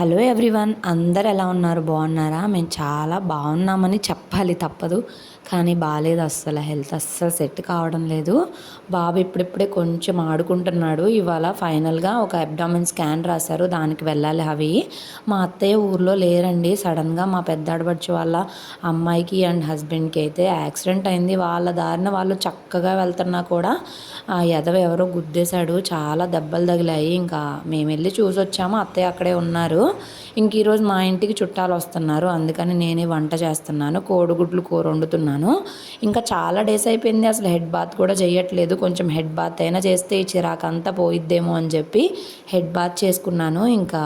Hello everyone అందరు ఎలా ఉన్నారు? బాగున్నారా? మేము చాలా బాగున్నామని చెప్పాలి తప్పదు. కానీ బాగాలేదు అస్సలు. హెల్త్ అస్సలు సెట్ కావడం లేదు. బాబు ఇప్పుడిప్పుడే కొంచెం ఆడుకుంటున్నాడు. ఇవాళ ఫైనల్గా ఒక అబ్డామిన్ స్కాన్ రాశారు. దానికి వెళ్ళాలి అవి. మా అత్తయ్య ఊర్లో లేరండి. సడన్గా మా పెద్ద ఆడబడిచి వాళ్ళ అమ్మాయికి అండ్ హస్బెండ్కి అయితే యాక్సిడెంట్ అయింది. వాళ్ళ దారిన వాళ్ళు చక్కగా వెళ్తున్నా కూడా ఆ ఎదవ ఎవరో గుద్దేశాడు. చాలా దెబ్బలు తగిలాయి. ఇంకా మేము వెళ్ళి చూసి వచ్చాము అత్తయ్య అక్కడే ఉన్నారు. ఇంక ఈరోజు మా ఇంటికి చుట్టాలు వస్తున్నారు. అందుకని నేనే వంట చేస్తున్నాను. కోడిగుడ్లు కూర వండుతున్నాను. ఇంకా చాలా డేస్ అయిపోయింది. అసలు హెడ్ బాత్ కూడా చేయట్లేదు కొంచెం హెడ్ బాత్ అయినా చేస్తే ఈ చిరాకంతా పోయిద్దేమో అని చెప్పి హెడ్ బాత్ చేసుకున్నాను. ఇంకా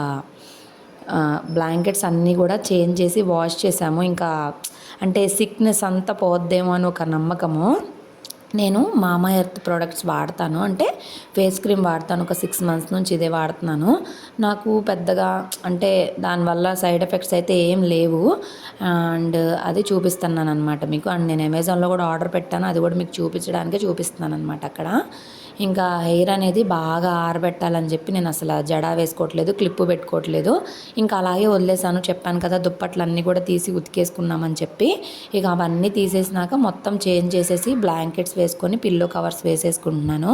బ్లాంకెట్స్ అన్నీ కూడా చేంజ్ చేసి వాష్ చేసాము ఇంకా అంటే సిక్నెస్ అంతా పోద్దేమో అని ఒక నమ్మకము. నేను మామా ఎర్త్ ప్రోడక్ట్స్ వాడతాను. అంటే ఫేస్ క్రీమ్ వాడతాను. ఒక సిక్స్ మంత్స్ నుంచి ఇదే వాడుతున్నాను. నాకు పెద్దగా అంటే దానివల్ల సైడ్ ఎఫెక్ట్స్ అయితే ఏం లేవు. అండ్ అది చూపిస్తున్నాను అనమాట మీకు. అండ్ నేను అమెజాన్లో కూడా ఆర్డర్ పెట్టాను. అది కూడా మీకు చూపించడానికే చూపిస్తున్నాను అనమాట అక్కడ. ఇంకా హెయిర్ అనేది బాగా ఆరబెట్టాలని చెప్పి నేను అసలు జడా వేసుకోవట్లేదు క్లిప్పు పెట్టుకోవట్లేదు. ఇంకా అలాగే వదిలేసాను చెప్పాను కదా దుప్పట్లు అన్నీ కూడా తీసి ఉతికేసుకున్నామని చెప్పి. ఇక అవన్నీ తీసేసినాక మొత్తం చేంజ్ చేసేసి బ్లాంకెట్స్ వేసుకొని పిల్లో కవర్స్ వేసేసుకుంటున్నాను.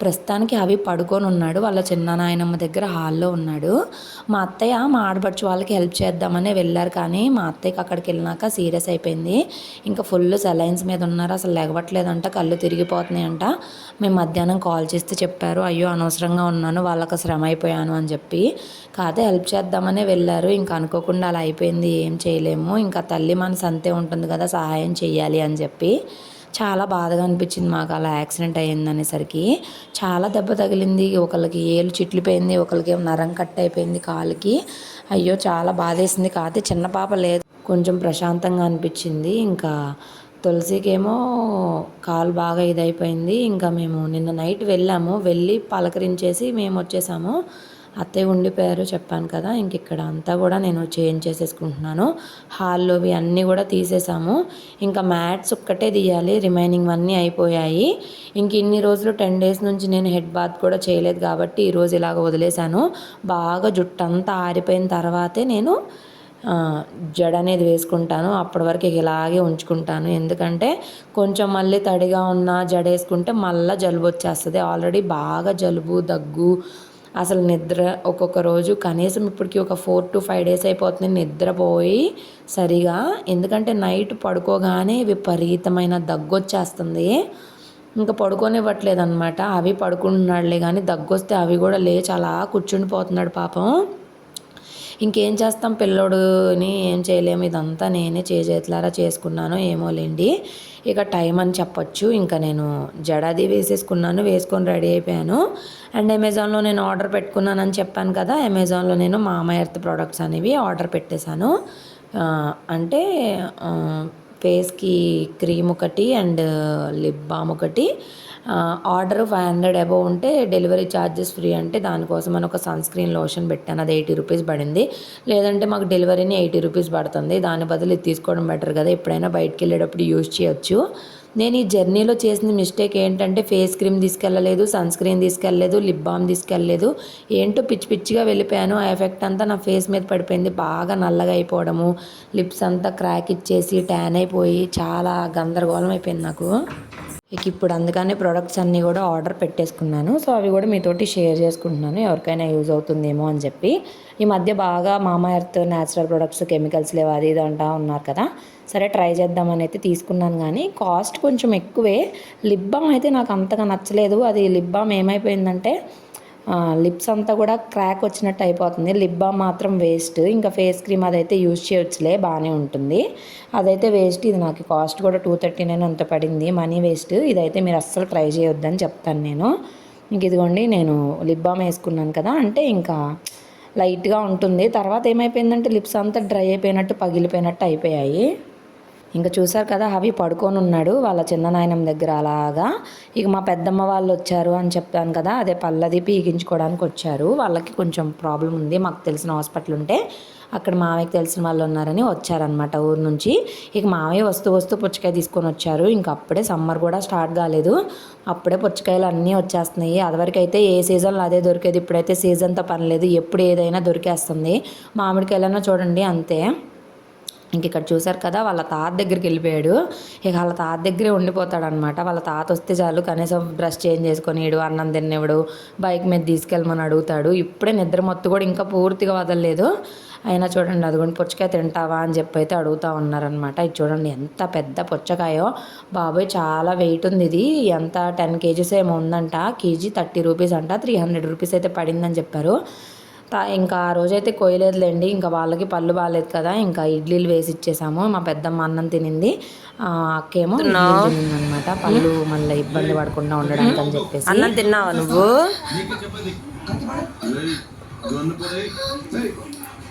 ప్రస్తుతానికి అవి పడుకొని ఉన్నాడు వాళ్ళ చిన్న నాయనమ్మ దగ్గర హాల్లో ఉన్నాడు. మా అత్తయ్య మా ఆడపడుచు వాళ్ళకి హెల్ప్ చేద్దామని వెళ్ళారు కానీ మా అత్తయ్యకి అక్కడికి వెళ్ళినాక సీరియస్ అయిపోయింది. ఇంకా ఫుల్ సెలైన్స్ మీద ఉన్నారు. అసలు లెగవట్లేదంట కళ్ళు తిరిగిపోతున్నాయంట. మేము మధ్యాహ్నం కాల్ చేస్తే చెప్పారు. అయ్యో అనవసరంగా ఉన్నాను. వాళ్ళకి శ్రమ అయిపోయాను అని చెప్పి. కాదే హెల్ప్ చేద్దామనే వెళ్ళారు. ఇంకా అనుకోకుండా అలా అయిపోయింది. ఏం చేయలేము. ఇంకా తల్లి మనసు అంతే ఉంటుంది కదా. సహాయం చేయాలి అని చెప్పి. చాలా బాధగా అనిపించింది మాకు అలా యాక్సిడెంట్ అయ్యింది అనేసరికి. చాలా దెబ్బ తగిలింది. ఒకరికి ఏలు చిట్లిపోయింది ఒకరికి నరం కట్ అయిపోయింది కాలుకి. అయ్యో చాలా బాధేసింది కాకపోతే చిన్న పాప లేదు. కొంచెం ప్రశాంతంగా అనిపించింది. ఇంకా తులసికేమో కాలు బాగా ఇదైపోయింది. ఇంకా మేము నిన్న నైట్ వెళ్ళాము. వెళ్ళి పలకరించేసి మేము వచ్చేసాము. అత్తయ్య ఉండిపోయారు చెప్పాను కదా ఇంక ఇక్కడ అంతా కూడా నేను చేంజ్ చేసేసుకుంటున్నాను. హాల్లోవి అన్నీ కూడా తీసేసాము. ఇంకా మ్యాట్స్ ఒక్కటే తీయాలి రిమైనింగ్ అన్నీ అయిపోయాయి. ఇంక ఇన్ని రోజులు టెన్ డేస్ నుంచి నేను హెడ్ బాత్ కూడా చేయలేదు కాబట్టి ఈరోజు ఇలాగ వదిలేశాను. బాగా జుట్టు అంతా ఆరిపోయిన తర్వాతే నేను జడ అనేది వేసుకుంటాను. అప్పటి వరకు ఇలాగే ఉంచుకుంటాను. ఎందుకంటే కొంచెం మళ్ళీ తడిగా ఉన్న జడ వేసుకుంటే మళ్ళీ జలుబు వచ్చేస్తుంది. ఆల్రెడీ బాగా జలుబు దగ్గు అసలు నిద్ర ఒక్కొక్క రోజు కనీసం ఇప్పటికి ఒక ఫోర్ టు ఫైవ్ డేస్ అయిపోతుంది నిద్రపోయి సరిగా. ఎందుకంటే నైట్ పడుకోగానే విపరీతమైన దగ్గు వచ్చేస్తుంది ఇంకా పడుకోనివ్వట్లేదు అనమాట అవి పడుకుంటున్నాడులే కానీ దగ్గు వస్తే అవి కూడా లేచి అలా కూర్చుండిపోతున్నాడు పాపం. ఇంకేం చేస్తాం పిల్లోడుని ఏం చేయలేము ఇదంతా నేనే చేజేతులారా చేసుకున్నాను ఏమోలేండి. ఇక టైం అని చెప్పొచ్చు. ఇంకా నేను జడాది వేసేసుకున్నాను వేసుకొని రెడీ అయిపోయాను. అండ్ అమెజాన్లో నేను ఆర్డర్ పెట్టుకున్నానని చెప్పాను కదా అమెజాన్లో నేను మామ ఎర్త్ ప్రోడక్ట్స్ అనేవి ఆర్డర్ పెట్టేశాను. అంటే ఫేస్కి క్రీమ్ ఒకటి అండ్ లిప్ బామ్ ఒకటి. ఆర్డర్ ఫైవ్ హండ్రెడ్ అబవ్ ఉంటే డెలివరీ ఛార్జెస్ ఫ్రీ అంటే దానికోసం అని ఒక సన్ స్క్రీన్ లోషన్ పెట్టాను. అది ఎయిటీ రూపీస్ పడింది. లేదంటే మాకు డెలివరీని ఎయిటీ రూపీస్ పడుతుంది. దాని బదులు ఇది తీసుకోవడం బెటర్ కదా. ఎప్పుడైనా బయటకు వెళ్ళేటప్పుడు యూజ్ చేయొచ్చు. నేను ఈ జర్నీలో చేసిన మిస్టేక్ ఏంటంటే ఫేస్ క్రీమ్ తీసుకెళ్ళలేదు సన్ స్క్రీన్ తీసుకెళ్ళలేదు లిప్ బామ్ తీసుకెళ్ళలేదు. ఏంటో పిచ్చి పిచ్చిగా వెళ్ళిపోయాను. ఆ ఎఫెక్ట్ అంతా నా ఫేస్ మీద పడిపోయింది. బాగా నల్లగా అయిపోవడము లిప్స్ అంతా క్రాక్ ఇచ్చేసి ట్యాన్ అయిపోయి చాలా గందరగోళం అయిపోయింది నాకు. ఇక ఇప్పుడు అందుకనే ప్రొడక్ట్స్ అన్నీ కూడా ఆర్డర్ పెట్టేసుకున్నాను. సో అవి కూడా మీతోటి షేర్ చేసుకుంటున్నాను. ఎవరికైనా యూజ్ అవుతుందేమో అని చెప్పి. ఈ మధ్య బాగా మామా ఎర్త్ న్యాచురల్ ప్రొడక్ట్స్ కెమికల్స్ లేవు అది ఇది అంటా ఉన్నారు కదా. సరే ట్రై చేద్దామని అయితే తీసుకున్నాను కానీ కాస్ట్ కొంచెం ఎక్కువే. లిప్ బామ్ అయితే నాకు అంతగా నచ్చలేదు. అది లిప్ బామ్ ఏమైపోయిందంటే లిప్స్ అంతా కూడా క్రాక్ వచ్చినట్టు అయిపోతుంది. లిప్ బామ్ మాత్రం వేస్ట్. ఇంకా ఫేస్ క్రీమ్ అదైతే యూజ్ చేయొచ్చులే బాగానే ఉంటుంది. అదైతే వేస్ట్. ఇది నాకు కాస్ట్ కూడా టూ థర్టీ నైన్ అంత పడింది. Money waste. ఇదైతే మీరు అస్సలు ట్రై చేయొద్దని చెప్తాను నేను. ఇంక ఇదిగోండి నేను లిప్ బామ్ వేసుకున్నాను కదా అంటే ఇంకా లైట్గా ఉంటుంది. తర్వాత ఏమైపోయిందంటే లిప్స్ అంతా డ్రై అయిపోయినట్టు పగిలిపోయినట్టు అయిపోయాయి. ఇంకా చూసారు కదా అవి పడుకొని ఉన్నాడు వాళ్ళ చిన్న నాయనం దగ్గర అలాగా. ఇక మా పెద్దమ్మ వాళ్ళు వచ్చారు అని చెప్పాను కదా అదే పల్లది పీకించుకోవడానికి వచ్చారు. వాళ్ళకి కొంచెం ప్రాబ్లం ఉంది మాకు తెలిసిన హాస్పిటల్ ఉంటే అక్కడ మామయ్యకి తెలిసిన వాళ్ళు ఉన్నారని వచ్చారనమాట ఊరు నుంచి. ఇక మామయ్య వస్తూ వస్తూ పుచ్చకాయ తీసుకొని వచ్చారు. ఇంకా అప్పుడే సమ్మర్ కూడా స్టార్ట్ కాలేదు. అప్పుడే పుచ్చకాయలు అన్నీ వచ్చేస్తున్నాయి. అదివరకు అయితే ఏ సీజన్లో అదే దొరికేది ఇప్పుడైతే సీజన్తో పని లేదు ఎప్పుడు ఏదైనా దొరికేస్తుంది. మామిడికాయలన్నా చూడండి అంతే. ఇంక ఇక్కడ చూశారు కదా వాళ్ళ తాత దగ్గరికి వెళ్ళిపోయాడు. ఇక వాళ్ళ తాత దగ్గరే ఉండిపోతాడనమాట వాళ్ళ తాత వస్తే చాలు కనీసం బ్రష్ చేంజ్ చేసుకొనిడు అన్నం తినేవాడు బైక్ మీద తీసుకెళ్ళమని అడుగుతాడు. ఇప్పుడే నిద్ర మొత్తం కూడా ఇంకా పూర్తిగా వదలలేదు. అయినా చూడండి అదిగోండి పుచ్చకాయ తింటావా అని చెప్పి అయితే అడుగుతూ ఉన్నారనమాట ఇది చూడండి ఎంత పెద్ద పుచ్చకాయో. బాబోయ్ చాలా వెయిట్ ఉంది ఇది. ఎంత టెన్ కేజీస్ ఏమో ఉందంట. కేజీ థర్టీ రూపీస్ అంట త్రీ హండ్రెడ్ రూపీస్ అయితే పడిందని చెప్పారు. ఇంకా ఆ రోజైతే కోయలేదులేండి ఇంకా వాళ్ళకి పళ్ళు బాగాలేదు కదా. ఇంకా ఇడ్లీలు వేసి ఇచ్చేసాము. మా పెద్దమ్మ అన్నం తినింది. అక్కేమో అనమాట పళ్ళు మళ్ళీ ఇబ్బంది పడకుండా ఉండడానికి అని చెప్పేసి. అన్నం తిన్నావా నువ్వు?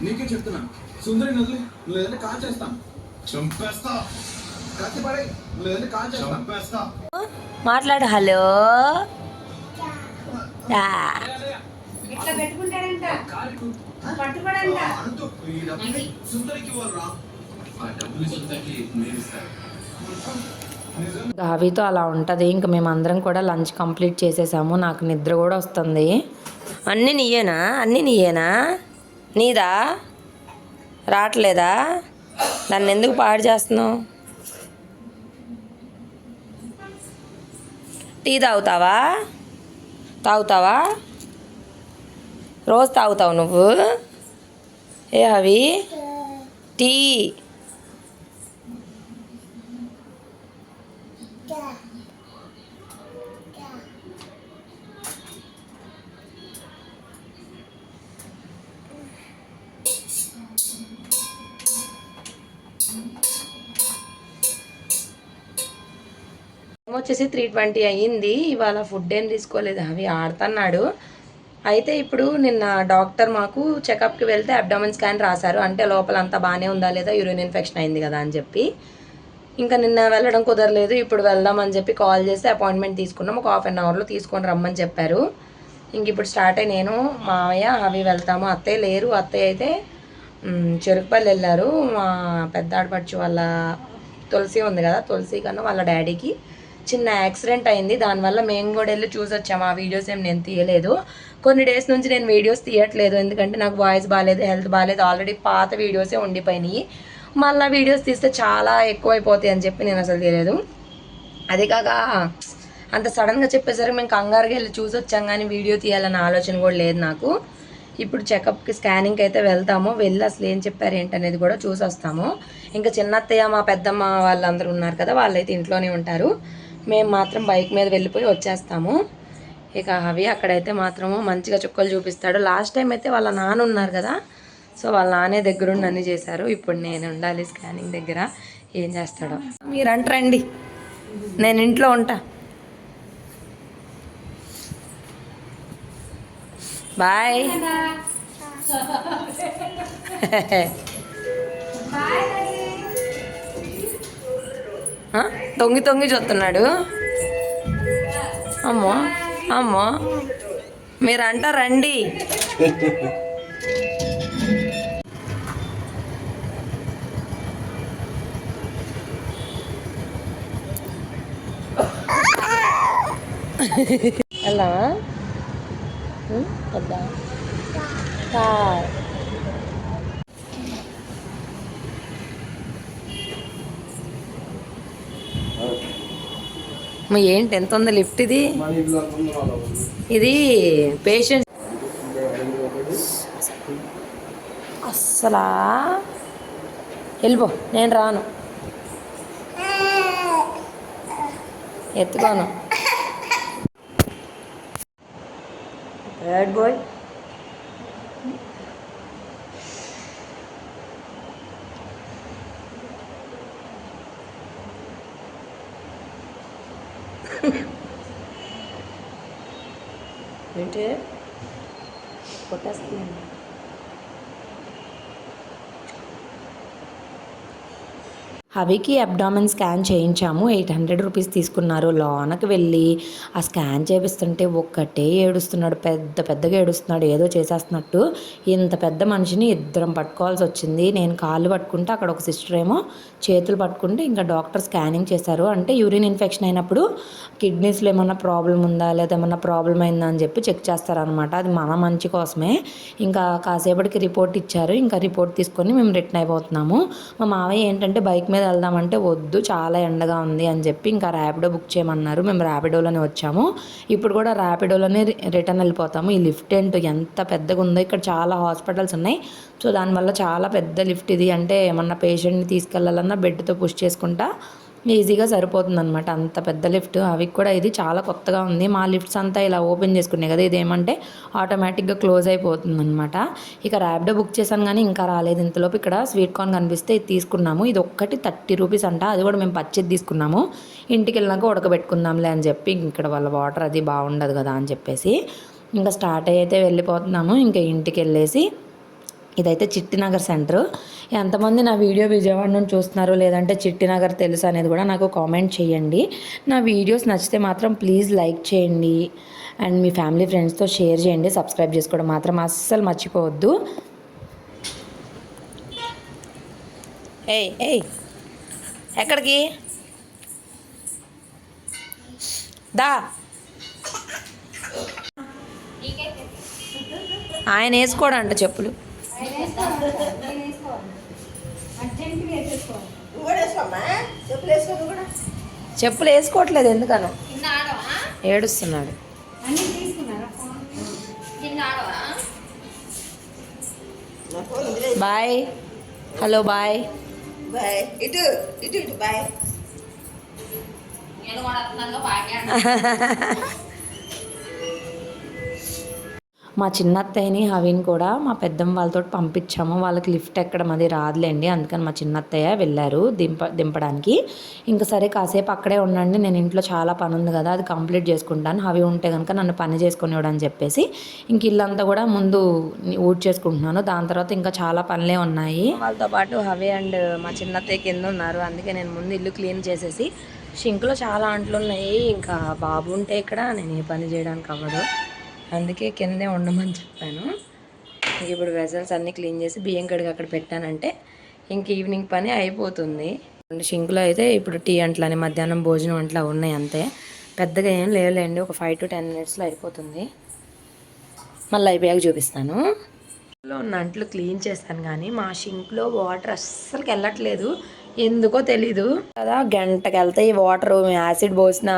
నీకే చెప్తున్నా సుందరి నదులు లేదంటే కాల్ చేస్తా చంపేస్తా. మాట్లాడు హలో. సుందరికి ఆ డబ్బులు సుందరికి నేను ఇస్తాను అవితో అలా ఉంటుంది. ఇంకా మేమందరం కూడా లంచ్ కంప్లీట్ చేసేసాము. నాకు నిద్ర కూడా వస్తుంది. అన్నీ నీయేనా? అన్నీ నీయేనా? నీదా? రావట్లేదా? నన్ను ఎందుకు పాడు చేస్తున్నావు? టీ తాగుతావా? తాగుతావా? రోజు తాగుతావు నువ్వు? ఏ అవి టీ. వచ్చేసి త్రీ ట్వంటీ అయ్యింది. ఇవాళ ఫుడ్ ఏం తీసుకోలేదు. అవి ఆడుతున్నాడు. అయితే ఇప్పుడు నిన్న డాక్టర్ మాకు చెకప్కి వెళ్తే అబ్డామన్ స్కాన్ రాశారు. అంటే లోపల అంతా బాగానే ఉందా లేదా? యూరిన్ ఇన్ఫెక్షన్ అయింది కదా అని చెప్పి. ఇంకా నిన్న వెళ్ళడం కుదరలేదు. ఇప్పుడు వెళ్దాం అని చెప్పి కాల్ చేసి అపాయింట్మెంట్ తీసుకున్నాం. ఒక హాఫ్ అన్ అవర్లో తీసుకొని రమ్మని చెప్పారు. ఇంక ఇప్పుడు స్టార్ట్ అయ్యి నేను మామయ్య అవి వెళ్తాము. అత్తయ్య లేరు. అత్తయ్య అయితే చెరుకుపల్లి వెళ్ళారు. మా పెద్ద ఆడపడుచు వాళ్ళ తులసి ఉంది కదా. తులసి కన్నా వాళ్ళ డాడీకి చిన్న యాక్సిడెంట్ అయింది. దానివల్ల మేము కూడా వెళ్ళి చూసి వచ్చాము ఆ వీడియోస్ ఏం నేను తీయలేదు. కొన్ని డేస్ నుంచి నేను వీడియోస్ తీయట్లేదు. ఎందుకంటే నాకు వాయిస్ బాగాలేదు హెల్త్ బాగాలేదు ఆల్రెడీ పాత వీడియోసే ఉండిపోయినాయి. మళ్ళీ వీడియోస్ తీస్తే చాలా ఎక్కువైపోతాయి అని చెప్పి నేను అసలు తీయలేదు. అదే కాక అంత సడన్గా చెప్పేసరికి మేము కంగారుగా వెళ్ళి చూసి వచ్చాం కానీ వీడియో తీయాలన్న ఆలోచన కూడా లేదు నాకు. ఇప్పుడు చెకప్కి స్కానింగ్కి అయితే వెళ్తాము. వెళ్ళి అసలు ఏం చెప్పారు ఏంటనేది కూడా చూసి వస్తాము. ఇంకా చిన్నత్తయ్య మా పెద్దమ్మ వాళ్ళందరూ ఉన్నారు కదా వాళ్ళైతే ఇంట్లోనే ఉంటారు. మేము మాత్రం బైక్ మీద వెళ్ళిపోయి వచ్చేస్తాము. ఇక అవి అక్కడైతే మాత్రము మంచిగా చుక్కలు చూపిస్తాడు. లాస్ట్ టైం అయితే వాళ్ళ నాన్న ఉన్నారు కదా సో వాళ్ళ నాన్నే దగ్గరుండి అన్ని చేశారు. ఇప్పుడు నేను ఉండాలి స్కానింగ్ దగ్గర. ఏం చేస్తాడో. మీరు అంటారండి. నేను ఇంట్లో ఉంటా. బాయ్. ఆ, తొంగి తొంగి చూస్తున్నాడు. అమ్మో అమ్మో. మీరు అంటారండి వెళ్దామా? ఉం? వద్దా? కార్. ఏంటి? ఎంత ఉంది లిఫ్ట్ ఇది? ఇది పేషెంట్. అస్సలా? వెళ్ళిపో నేను రాను. ఎత్తుకోను. బ్యాడ్ బాయ్ ఏంటి? కొట్టేస్తున్నాను. హవికి అబ్డామిన్ స్కాన్ చేయించాము. ఎయిట్ హండ్రెడ్ రూపీస్ తీసుకున్నారు. లోనకి వెళ్ళి ఆ స్కాన్ చేపిస్తుంటే ఒక్కటే ఏడుస్తున్నాడు. పెద్ద పెద్దగా ఏడుస్తున్నాడు. ఏదో చేసేస్తున్నట్టు ఇంత పెద్ద మనిషిని ఇద్దరం పట్టుకోవాల్సి వచ్చింది. నేను కాళ్ళు పట్టుకుంటే అక్కడ ఒక సిస్టర్ ఏమో చేతులు పట్టుకుంటే ఇంకా డాక్టర్ స్కానింగ్ చేశారు. అంటే యూరిన్ ఇన్ఫెక్షన్ అయినప్పుడు కిడ్నీస్లో ఏమన్నా ప్రాబ్లం ఉందా? లేదా ఏమన్నా ప్రాబ్లం అయిందా అని చెప్పి చెక్ చేస్తారనమాట అది మన మంచి కోసమే. ఇంకా కాసేపటికి రిపోర్ట్ ఇచ్చారు. ఇంకా రిపోర్ట్ తీసుకొని మేము రిటర్న్ అయిపోతున్నాము. మా మావయ్య ఏంటంటే బైక్ మీద వెళ్దామంటే వద్దు చాలా ఎండగా ఉంది అని చెప్పి ఇంకా ర్యాపిడో బుక్ చేయమన్నారు. మేము ర్యాపిడోలోనే వచ్చాము. ఇప్పుడు కూడా ర్యాపిడోలోనే రిటర్న్ వెళ్ళిపోతాము. ఈ లిఫ్ట్ ఏంటో ఎంత పెద్దగా ఉందో ఇక్కడ చాలా హాస్పిటల్స్ ఉన్నాయి. సో దానివల్ల చాలా పెద్ద లిఫ్ట్ ఇది. అంటే ఏమన్నా పేషెంట్ని తీసుకెళ్ళాలన్నా బెడ్తో పుష్ చేసుకుంటా ఈజీగా సరిపోతుంది అనమాట అంత పెద్ద లిఫ్ట్. అవి కూడా ఇది చాలా కొత్తగా ఉంది. మా లిఫ్ట్స్ అంతా ఇలా ఓపెన్ చేసుకున్నాయి కదా ఇది ఏమంటే ఆటోమేటిక్గా క్లోజ్ అయిపోతుంది అనమాట ఇక ర్యాప్డో బుక్ చేశాను కానీ ఇంకా రాలేదు. ఇంతలోపు ఇక్కడ స్వీట్ కార్న్ కనిపిస్తే ఇది తీసుకున్నాము. ఇది ఒక్కటి థర్టీ రూపీస్ అంట. అది కూడా మేము పచ్చిది తీసుకున్నాము. ఇంటికి వెళ్ళినాక ఉడకబెట్టుకుందాంలే అని చెప్పి ఇక్కడ వాళ్ళ వాటర్ అది బాగుండదు కదా అని చెప్పేసి. ఇంకా స్టార్ట్ అయితే వెళ్ళిపోతున్నాము. ఇంకా ఇంటికి వెళ్ళేసి ఇదైతే చిట్టినగర్ సెంటర్. ఎంతమంది నా వీడియో విజయవాడ నుంచి చూస్తున్నారు లేదంటే చిట్టినగర్ తెలుసు అనేది కూడా నాకు కామెంట్ చేయండి. నా వీడియోస్ నచ్చితే మాత్రం ప్లీజ్ లైక్ చేయండి. అండ్ మీ ఫ్యామిలీ ఫ్రెండ్స్తో షేర్ చేయండి. సబ్స్క్రైబ్ చేసుకోవడం మాత్రం అస్సలు మర్చిపోవద్దు. ఏయ్ ఏయ్ ఎక్కడికి? దా. ఆయన వేసుకోడంట చెప్పులు. చెప్పులు వేసుకోవట్లేదు ఎందుకనో? ఏడుస్తున్నాడు. బాయ్. Hello bye. బాయ్. ఇటు ఇటు ఇటు బాయ్. మా చిన్నత్తయ్యని హవిని కూడా మా పెద్దమ్మ వాళ్ళతో పంపించాము. వాళ్ళకి లిఫ్ట్ ఎక్కడం అది రాదులేండి. అందుకని మా చిన్నత్తయ్య వెళ్ళారు దింప దింపడానికి. ఇంకా సరే కాసేపు అక్కడే ఉండండి. నేను ఇంట్లో చాలా పని ఉంది కదా అది కంప్లీట్ చేసుకుంటాను. హవి ఉంటే కనుక నన్ను పని చేసుకుని అని చెప్పేసి ఇంక ఇల్లంతా కూడా ముందు ఊడ్ చేసుకుంటున్నాను దాని తర్వాత ఇంకా చాలా పనులే ఉన్నాయి. వాళ్ళతో పాటు హవే అండ్ మా చిన్నత్తయ్య కింద ఉన్నారు. అందుకే నేను ముందు ఇల్లు క్లీన్ చేసేసి షింక్లో చాలా అంట్లు ఉన్నాయి. ఇంకా బాబు ఉంటే ఇక్కడ నేను ఏ పని చేయడానికి అవ్వదు. అందుకే కిందే ఉండమని చెప్పాను. ఇప్పుడు వెజల్స్ అన్నీ క్లీన్ చేసి బియ్యం కడిగి అక్కడ పెట్టానంటే ఇంక ఈవినింగ్ పని అయిపోతుంది. షింక్లో అయితే ఇప్పుడు టీ అంట్లని మధ్యాహ్నం భోజనం అంట్లా ఉన్నాయి అంతే. పెద్దగా ఏం లేవులేండి ఒక ఫైవ్ టు టెన్ మినిట్స్లో అయిపోతుంది. మళ్ళీ అయిపోయాక చూపిస్తాను. ఉన్న అంట్లు క్లీన్ చేస్తాను కానీ మా షింక్లో వాటర్ అస్సలు వెళ్ళట్లేదు. ఎందుకో తెలీదు. కదా గంటకి వెళ్తాయి వాటర్ యాసిడ్ పోసినా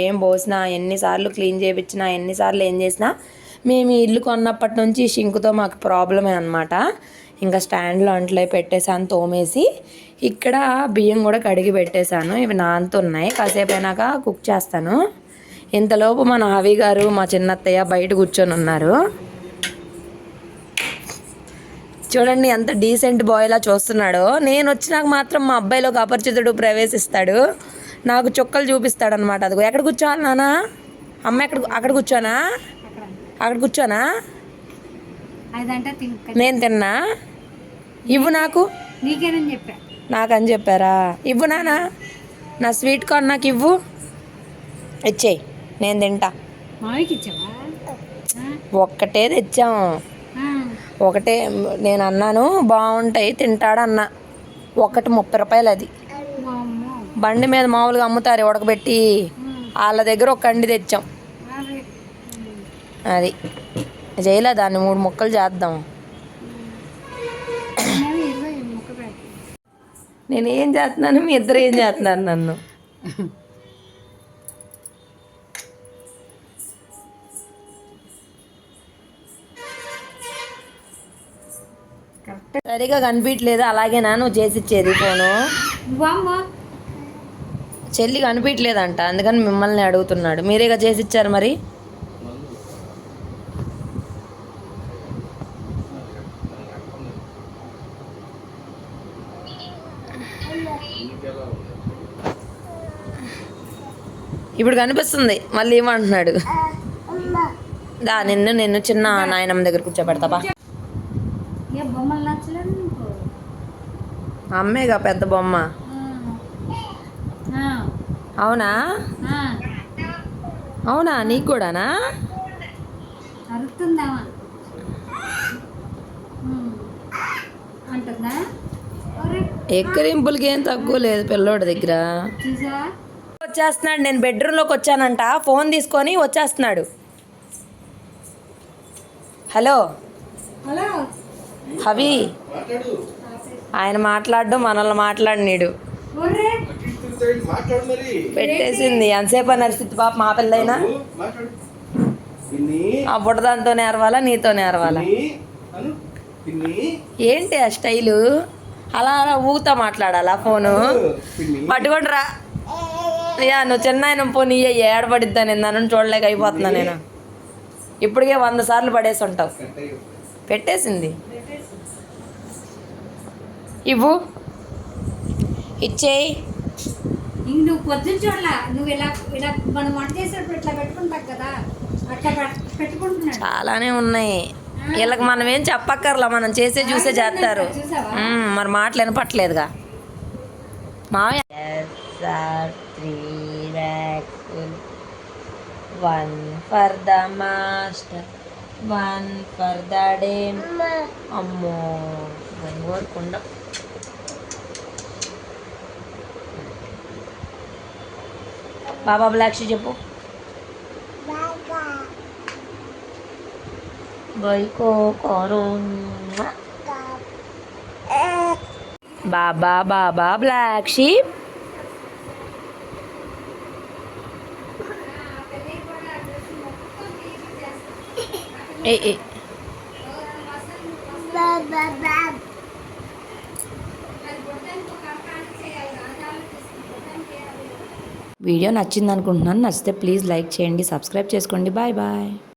ఏం పోసినా ఎన్నిసార్లు క్లీన్ చేయించినా ఎన్నిసార్లు ఏం చేసినా మేము ఇల్లు కొన్నప్పటి నుంచి షింక్తో మాకు ప్రాబ్లమే అనమాట ఇంకా స్టాండ్లో అంట్లో పెట్టేసాను తోమేసి ఇక్కడ బియ్యం కూడా కడిగి పెట్టేశాను. ఇవి నానుతున్నాయి కాసేపు అయినాక కుక్ చేస్తాను. ఇంతలోపు మన నావి గారు మా చిన్నత్తయ్య బయట కూర్చొని ఉన్నారు. చూడండి ఎంత డీసెంట్ బాయ్లా చూస్తున్నాడో. నేను వచ్చినాక మాత్రం మా అబ్బాయిలోకి అపరిచితుడు ప్రవేశిస్తాడు. నాకు చుక్కలు చూపిస్తాడు అనమాట అదిగో ఎక్కడ కూర్చోవాలి నాన్న అమ్మ ఎక్కడ అక్కడ కూర్చోనా? అక్కడ కూర్చోనా? నేను తిన్నా? ఇవ్వు నాకు. నాకని చెప్పారా? ఇవ్వు నాన్న నా స్వీట్ కార్న్ నాకు ఇవ్వు. ఇచ్చేయి నేను తింటా. ఒక్కటే తెచ్చాం. ఒకటే నేను అన్నాను బాగుంటాయి తింటాడన్నా. ఒకటి ముప్పై రూపాయలు అది. బండి మీద మామూలుగా అమ్ముతారు ఉడకబెట్టి వాళ్ళ దగ్గర ఒక కండి తెచ్చాం. అది. చేయలే దాన్ని మూడు ముక్కలు చేద్దాం. నేనేం చేస్తున్నాను మీ ఇద్దరు ఏం చేస్తున్నారు నన్ను? సరిగా కనిపించలేదు అలాగేనా నువ్వు చేసి ఇచ్చేది ఫోను చెల్లి కనిపించలేదంట అందుకని మిమ్మల్ని అడుగుతున్నాడు. మీరేగా చేసి ఇచ్చారు మరి? ఇప్పుడు కనిపిస్తుంది మళ్ళీ ఏమంటున్నాడు? దా నిన్ను నిన్ను చిన్న నాయనమ్మ దగ్గర కూర్చోబెడతా బా ఏ బొమ్మలు నచ్చలేదు నీకు అమ్మేగా పెద్ద బొమ్మ. అవునా? అవునా? నీకు కూడానా? ఎక్కరింపులకి ఏం తక్కువ లేదు పిల్లోడి దగ్గర. చూసా వచ్చేస్తున్నాడు. నేను బెడ్రూమ్లోకి వచ్చానంట. ఫోన్ తీసుకొని వచ్చేస్తున్నాడు. హలో? హలో. హవి? మాట్లాడు. ఆయన మాట్లాడు మనల్ని మాట్లాడినీడు. పెట్టేసింది. ఎంతసేపు నరిసిద్ది పాప మా పిల్లైనా? ఆ బుడదాంతో నేరవాలా నీతో నేరవాలా? ఏంటి ఆ స్టైలు? అలా అలా ఊగుతా మాట్లాడాలా ఫోను? పట్టుకోండి రా అయ్యా నువ్వు చిన్న ఆయన పోనీ ఏడబడిద్దా నేను నన్ను చూడలేక అయిపోతున్నా నేను. ఇప్పటికే వంద సార్లు పడేసి ఉంటావు. పెట్టేసింది. ఇవ్వు. ఇచ్చేయి. నువ్వు పొద్దున్న చూడలా నువ్వు ఇలా ఇలా మనం వంట చేసేటప్పుడు ఇట్లా పెట్టుకుంటాం కదా అట్లా పెట్- పెట్టుకుంటున్నాడు. చాలానే ఉన్నాయి. వీళ్ళకి మనం ఏం చెప్పక్కర్లా మనం చేసే చూసే చేస్తారు. మరి మాటలు వినపట్లేదుగా. మావయ్య. Three one for the master one for the day అమ్మో కుండ. బాబా బ్లాక్షి చెప్పు బైకో car baa baa black sheep ఏ ఏ వీడియో నచ్చింది అనుకుంటున్నాను నచ్చితే ప్లీజ్ లైక్ చేయండి సబ్స్క్రైబ్ చేసుకోండి. Bye bye.